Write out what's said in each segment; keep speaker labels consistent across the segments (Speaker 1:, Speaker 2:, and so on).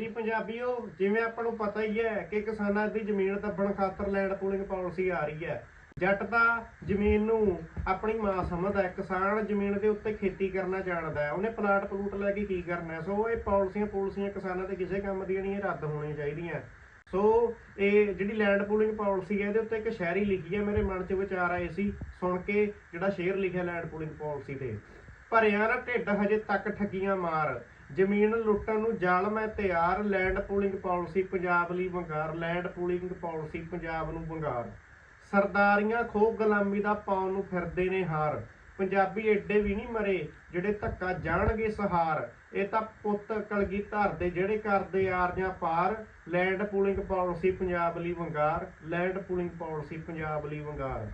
Speaker 1: ਹਾਂਜੀ ਪੰਜਾਬੀਓ, ਜਿਵੇਂ ਆਪਾਂ ਨੂੰ ਪਤਾ ਹੀ ਹੈ ਕਿ ਕਿਸਾਨਾਂ ਦੀ ਜ਼ਮੀਨ ਦੱਬਣ ਖਾਤਰ ਲੈਂਡ ਪੂਲਿੰਗ ਪਾਲਿਸੀ ਆ ਰਹੀ ਹੈ। ਜੱਟ ਤਾਂ ਜ਼ਮੀਨ ਨੂੰ ਆਪਣੀ ਮਾਂ ਸਮਝਦਾ ਹੈ, ਕਿਸਾਨ ਜ਼ਮੀਨ ਦੇ ਉੱਤੇ ਖੇਤੀ ਕਰਨਾ ਜਾਣਦਾ ਹੈ। ਉਹਨੇ ਪਲਾਟ ਪਲੂਟ ਲੈ ਕੇ ਕੀ ਕਰਨਾ ਹੈ? ਸੋ ਇਹ ਪਾਲਿਸੀਆਂ ਪੂਲਿਸੀਆਂ ਕਿਸਾਨਾਂ ਦੇ ਕਿਸੇ ਕੰਮ ਦੀਆਂ ਨਹੀਂ ਰੱਦ ਹੋਣੀਆਂ ਚਾਹੀਦੀਆਂ। ਸੋ ਇਹ ਜਿਹੜੀ ਲੈਂਡ ਪੂਲਿੰਗ ਪਾਲਿਸੀ ਹੈ, ਇਹਦੇ ਉੱਤੇ ਇੱਕ ਸ਼ਾਇਰੀ ਲਿਖੀ ਹੈ, ਮੇਰੇ ਮਨ 'ਚ ਵਿਚਾਰ ਆਏ ਸੀ ਸੁਣ ਕੇ, ਜਿਹੜਾ ਸ਼ੇਰ ਲਿਖਿਆ ਲੈਂਡ ਪੂਲਿੰਗ ਪਾਲਿਸੀ ਤੇ। ਭਰਿਆ ਨਾ ਢਿੱਡ ਹਜੇ ਤੱਕ ਠੱਗੀਆਂ ਮਾਰ। ਜ਼ਮੀਨ ਲੁੱਟਣ ਨੂੰ ਜ਼ਾਲਮ ਮੈਂ ਤਿਆਰ ਲੈਂਡ ਪੂਲਿੰਗ ਪਾਲਿਸੀ ਪੰਜਾਬ ਲਈ ਵੰਗਾਰ ਲੈਂਡ ਪੂਲਿੰਗ ਪਾਲਿਸੀ ਪੰਜਾਬ ਨੂੰ ਵੰਗਾਰ। ਸਰਦਾਰੀਆਂ ਖੋ ਗੁਲਾਮੀ ਦਾ ਪਾਉਣ ਨੂੰ ਫਿਰਦੇ ਨੇ ਹਾਰ। ਪੰਜਾਬੀ ਏਡੇ ਵੀ ਨਹੀਂ ਮਰੇ ਜਿਹੜੇ ਧੱਕਾ ਜਾਣਗੇ ਸਹਾਰ। ਇਹ ਤਾਂ ਪੁੱਤ ਕਲਗੀ ਧਰ ਦੇ ਜਿਹੜੇ ਕਰਦੇ ਆਰਜਾਂ ਪਾਰ। ਲੈਂਡ ਪੂਲਿੰਗ ਪਾਲਿਸੀ ਪੰਜਾਬ ਲਈ ਵੰਗਾਰ ਲੈਂਡ ਪੂਲਿੰਗ ਪਾਲਿਸੀ ਪੰਜਾਬ ਲਈ ਵੰਗਾਰ।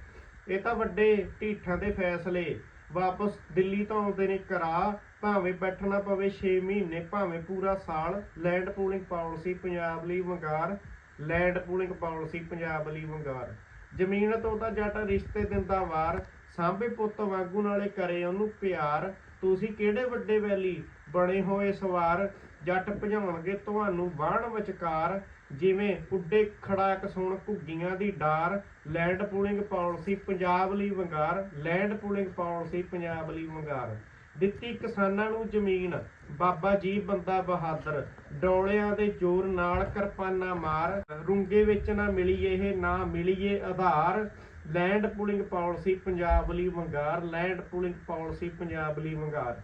Speaker 1: ਇਹ ਤਾਂ ਵੱਡੇ ਢੀਠਾਂ ਦੇ ਫੈਸਲੇ। ਵਾਪਸ ਦਿੱਲੀ ਤੋਂ ਆਉਂਦੇ ਨੇ ਕਰਾ ਭਾਵੇਂ ਬੈਠਣਾ ਪਵੇ 6 ਮਹੀਨੇ, ਭਾਵੇਂ ਪੂਰਾ ਸਾਲ। ਲੈਂਡ ਪੂਲਿੰਗ ਪਾਲਿਸੀ ਪੰਜਾਬ ਲਈ ਵੰਗਾਰ। ਲੈਂਡ ਪੂਲਿੰਗ ਪਾਲਿਸੀ ਪੰਜਾਬ ਲਈ ਵੰਗਾਰ। ਜ਼ਮੀਨ ਤੋਂ ਤਾਂ ਜੱਟ ਰਿਸ਼ਤੇ ਦਿੰਦਾ ਵਾਰ। ਸਾਂਭੇ ਪੁੱਤ ਵਾਂਗੂ ਨਾਲੇ ਕਰੇ ਉਹਨੂੰ ਪਿਆਰ। ਤੁਸੀਂ ਕਿਹੜੇ ਵੱਡੇ ਵੈਲੀ ਬਣੇ ਹੋਏ ਸਵਾਰ? ਜੱਟ ਭਜਾਉਣਗੇ ਤੁਹਾਨੂੰ ਬਾਣ ਵਿਚਕਾਰ। ਜਿਵੇਂ ਉੱਡੇ ਖੜਾਕ ਸੁਣ ਘੁੱਗੀਆਂ ਦੀ ਡਾਰ। ਲੈਂਡ ਪੂਲਿੰਗ ਪਾਲਿਸੀ ਪੰਜਾਬ ਲਈ ਵੰਗਾਰ। ਲੈਂਡ ਪੂਲਿੰਗ ਪਾਲਿਸੀ ਪੰਜਾਬ ਲਈ ਵੰਗਾਰ। ਦਿੱਤੀ ਕਿਸਾਨਾਂ ਨੂੰ ਜ਼ਮੀਨ। ਬਾਬਾ ਜੀ ਬੰਦਾ ਬਹਾਦਰ, ਡੋਲਿਆਂ ਦੇ ਜ਼ੋਰ ਨਾਲ ਕਿਰਪਾਨਾਂ ਮਾਰ, ਰੁੰਗੇ ਵਿੱਚ ਨਾ ਮਿਲੀ ਇਹ, ਨਾ ਮਿਲੀਏ ਆਧਾਰ। ਲੈਂਡ ਪੂਲਿੰਗ ਪਾਲਿਸੀ ਪੰਜਾਬ ਲਈ ਵੰਗਾਰ, ਲੈਂਡ ਪੂਲਿੰਗ ਪਾਲਿਸੀ ਪੰਜਾਬ ਲਈ ਵੰਗਾਰ।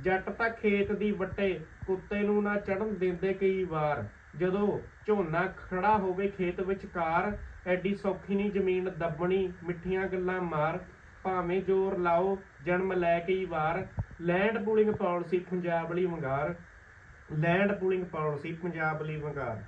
Speaker 1: ਜੱਟ ਤਾਂ ਖੇਤ ਦੀ ਵੱਟੇ, ਕੁੱਤੇ ਨੂੰ ਨਾ ਚੜਨ ਦਿੰਦੇ ਕਈ ਵਾਰ। ਜਦੋਂ ਝੋਨਾ ਖੜਾ ਹੋਵੇ ਖੇਤ ਵਿਚਕਾਰ, ਐਡੀ ਸੌਖੀ ਨਹੀਂ ਜ਼ਮੀਨ ਦੱਬਣੀ, ਮਿੱਠੀਆਂ ਗੱਲਾਂ ਮਾਰ। ਭਾਵੇਂ ਜ਼ੋਰ ਲਾਓ, ਜਨਮ ਲੈ ਕਈ ਵਾਰ। ਲੈਂਡ ਪੂਲਿੰਗ ਪਾਲਿਸੀ ਪੰਜਾਬ ਲਈ ਵੰਗਾਰ, ਲੈਂਡ ਪੂਲਿੰਗ ਪਾਲਿਸੀ ਪੰਜਾਬ ਲਈ ਵੰਗਾਰ।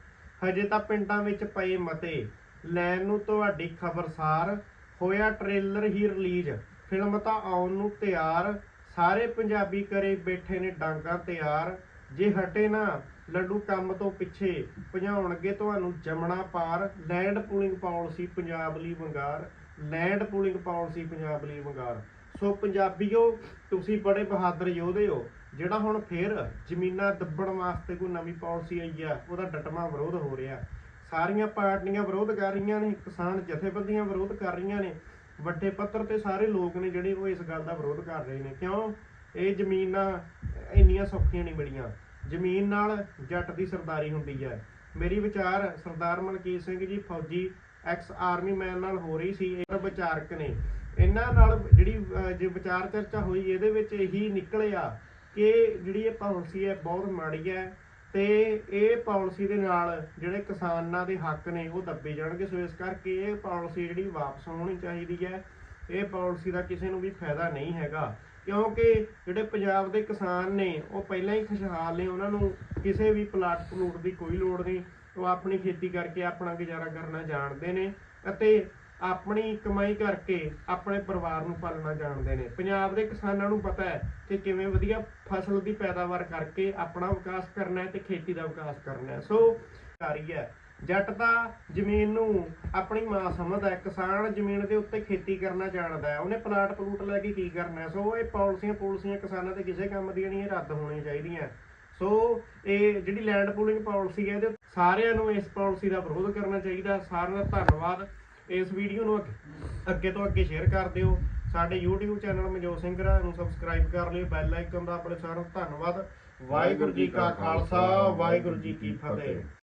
Speaker 1: ਹਜੇ ਤਾਂ ਪਿੰਡਾਂ ਵਿੱਚ ਪਏ ਮਤੇ, ਲੈਣ ਨੂੰ ਤੁਹਾਡੀ ਖਬਰਸਾਰ, ਹੋਇਆ ਟ੍ਰੇਲਰ ਹੀ ਰਿਲੀਜ਼। ਫਿਲਮ ਤਾਂ ਆਉਣ ਨੂੰ ਤਿਆਰ, ਸਾਰੇ ਪੰਜਾਬੀ ਕਰੇ ਬੈਠੇ ਨੇ ਡਾਂਗਾ ਤਿਆਰ। ਜੇ ਹਟੇ ਨਾ, ਲੱਡੂ ਕੰਮ ਤੋਂ ਪਿੱਛੇ, ਭਜਾਉਣਗੇ ਤੁਹਾਨੂੰ ਜਮਣਾ ਪਾਰ। ਲੈਂਡ ਪੂਲਿੰਗ ਪਾਲਿਸੀ ਪੰਜਾਬ ਲਈ ਵੰਗਾਰ, ਲੈਂਡ ਪੂਲਿੰਗ ਪਾਲਿਸੀ ਪੰਜਾਬ ਲਈ ਵੰਗਾਰ। ਸੋ ਪੰਜਾਬੀਓ, ਤੁਸੀਂ ਬੜੇ ਬਹਾਦਰ ਯੋਧੇ ਹੋ। ਜਿਹੜਾ ਹੁਣ ਫੇਰ ਜ਼ਮੀਨਾਂ ਦੱਬਣ ਵਾਸਤੇ ਕੋਈ ਨਵੀਂ ਪਾਲਿਸੀ ਆਈ ਆ, ਉਹਦਾ ਡਟਮਾ ਵਿਰੋਧ ਹੋ ਰਿਹਾ। ਸਾਰੀਆਂ ਪਾਰਟੀਆਂ ਵਿਰੋਧ ਕਰ ਰਹੀਆਂ ਨੇ, ਕਿਸਾਨ ਜਥੇਬੰਦੀਆਂ ਵਿਰੋਧ ਕਰ ਰਹੀਆਂ ਨੇ। ਵੱਡੇ ਪੱਧਰ ਤੇ ਸਾਰੇ ਲੋਕ ਨੇ ਜਿਹੜੇ ਉਹ ਇਸ ਗੱਲ ਦਾ ਵਿਰੋਧ ਕਰ ਰਹੇ ਨੇ। ਕਿਉਂ? ਇਹ ਜ਼ਮੀਨਾਂ ਇੰਨੀਆਂ ਸੌਖੀਆਂ ਨਹੀਂ ਮਿਲੀਆਂ। ਜ਼ਮੀਨ ਨਾਲ ਜੱਟ ਦੀ ਸਰਦਾਰੀ ਹੁੰਦੀ ਹੈ ਮੇਰੀ ਵਿਚਾਰ ਸਰਦਾਰ ਮਲਕੀਤ ਸਿੰਘ ਜੀ, ਫੌਜੀ ਐਕਸ ਆਰਮੀ ਮੈਨ ਨਾਲ ਹੋ ਰਹੀ ਸੀ। ਇਹ ਵਿਚਾਰਕ ਨੇ ਇਹਨਾਂ ਨਾਲ ਜਿਹੜੀ ਜੇ ਵਿਚਾਰ ਚਰਚਾ ਹੋਈ, ਇਹਦੇ ਵਿੱਚ ਇਹੀ ਨਿਕਲਿਆ ਕਿ ਜਿਹੜੀ ਇਹ ਪਾਲਿਸੀ ਹੈ ਬਹੁਤ ਮਾੜੀ ਹੈ ਤੇ ਇਹ ਪਾਲਿਸੀ ਦੇ ਨਾਲ ਜਿਹੜੇ ਕਿਸਾਨਾਂ ਦੇ ਹੱਕ ਨੇ ਉਹ ਦੱਬੇ ਜਾਣਗੇ। ਸੋ ਇਸ ਕਰਕੇ ਇਹ ਪਾਲਿਸੀ ਜਿਹੜੀ ਵਾਪਸ ਹੋਣੀ ਚਾਹੀਦੀ ਹੈ, ਇਹ ਪਾਲਿਸੀ ਦਾ ਕਿਸੇ ਨੂੰ ਵੀ ਫਾਇਦਾ ਨਹੀਂ ਹੈਗਾ। ਕਿਉਂਕਿ ਜਿਹੜੇ ਪੰਜਾਬ ਦੇ ਕਿਸਾਨ ਨੇ, ਉਹ ਪਹਿਲਾਂ ਹੀ ਖੁਸ਼ਹਾਲ ਨੇ, ਉਹਨਾਂ ਨੂੰ ਕਿਸੇ ਵੀ ਪਲਾਟ ਪਲੂਟ ਦੀ ਕੋਈ ਲੋੜ ਨਹੀਂ। ਉਹ ਆਪਣੀ ਖੇਤੀ ਕਰਕੇ ਆਪਣਾ ਗੁਜ਼ਾਰਾ ਕਰਨਾ ਜਾਣਦੇ ਨੇ ਅਤੇ ਆਪਣੀ ਕਮਾਈ ਕਰਕੇ ਆਪਣੇ ਪਰਿਵਾਰ ਨੂੰ ਪਾਲਣਾ ਜਾਣਦੇ ਨੇ। ਪੰਜਾਬ ਦੇ ਕਿਸਾਨਾਂ ਨੂੰ ਪਤਾ ਹੈ ਕਿ ਕਿਵੇਂ ਵਧੀਆ ਫਸਲ ਦੀ ਪੈਦਾਵਾਰ ਕਰਕੇ ਆਪਣਾ ਵਿਕਾਸ ਕਰਨਾ ਹੈ ਤੇ ਖੇਤੀ ਦਾ ਵਿਕਾਸ ਕਰਨਾ ਹੈ। ਸੋ ਕਾਰੀ ਹੈ। ਜੱਟ ਤਾਂ ਜ਼ਮੀਨ ਨੂੰ ਆਪਣੀ ਮਾਂ ਸਮਝਦਾ ਹੈ। ਕਿਸਾਨ ਜ਼ਮੀਨ ਦੇ ਉੱਤੇ ਖੇਤੀ ਕਰਨਾ ਜਾਣਦਾ ਹੈ। ਉਹਨੇ ਪਲਾਟ ਪਲੂਟ ਲੈ ਕੇ ਕੀ ਕਰਨਾ ਹੈ? ਸੋ, ਇਹ ਪਾਲਿਸੀਆਂ ਪੂਲਿਸੀਆਂ ਕਿਸਾਨਾਂ ਦੇ ਕਿਸੇ ਕੰਮ ਦੀਆਂ ਨਹੀਂ ਰੱਦ ਹੋਣੀਆਂ ਚਾਹੀਦੀਆਂ। ਸੋ, ਇਹ ਜਿਹੜੀ ਲੈਂਡ ਪੂਲਿੰਗ ਪਾਲਿਸੀ ਹੈ, ਇਹਦੇ ਸਾਰਿਆਂ ਨੂੰ ਇਸ ਪਾਲਿਸੀ ਦਾ ਵਿਰੋਧ ਕਰਨਾ ਚਾਹੀਦਾ। ਸਾਰਿਆਂ ਦਾ ਧੰਨਵਾਦ। ਇਸ ਵੀਡੀਓ ਨੂੰ ਅੱਗੇ- ਅੱਗੇ ਤੋਂ ਅੱਗੇ ਸ਼ੇਅਰ ਕਰ ਦਿਓ। ਸਾਡੇ YouTube ਚੈਨਲ ਮਨਜੋਤ ਸਿੰਘ ਰਾ ਨੂੰ ਸਬਸਕ੍ਰਾਈਬ ਕਰ ਲਿਓ। ਬੈਲ ਆਈਕਨ ਦਾ ਆਪਣੇ ਸਾਰਿਆਂ ਦਾ ਧੰਨਵਾਦ। ਵਾਹਿਗੁਰੂ ਜੀ ਕਾ ਖਾਲਸਾ, ਵਾਹਿਗੁਰੂ ਜੀ ਕੀ ਫਤਿਹ।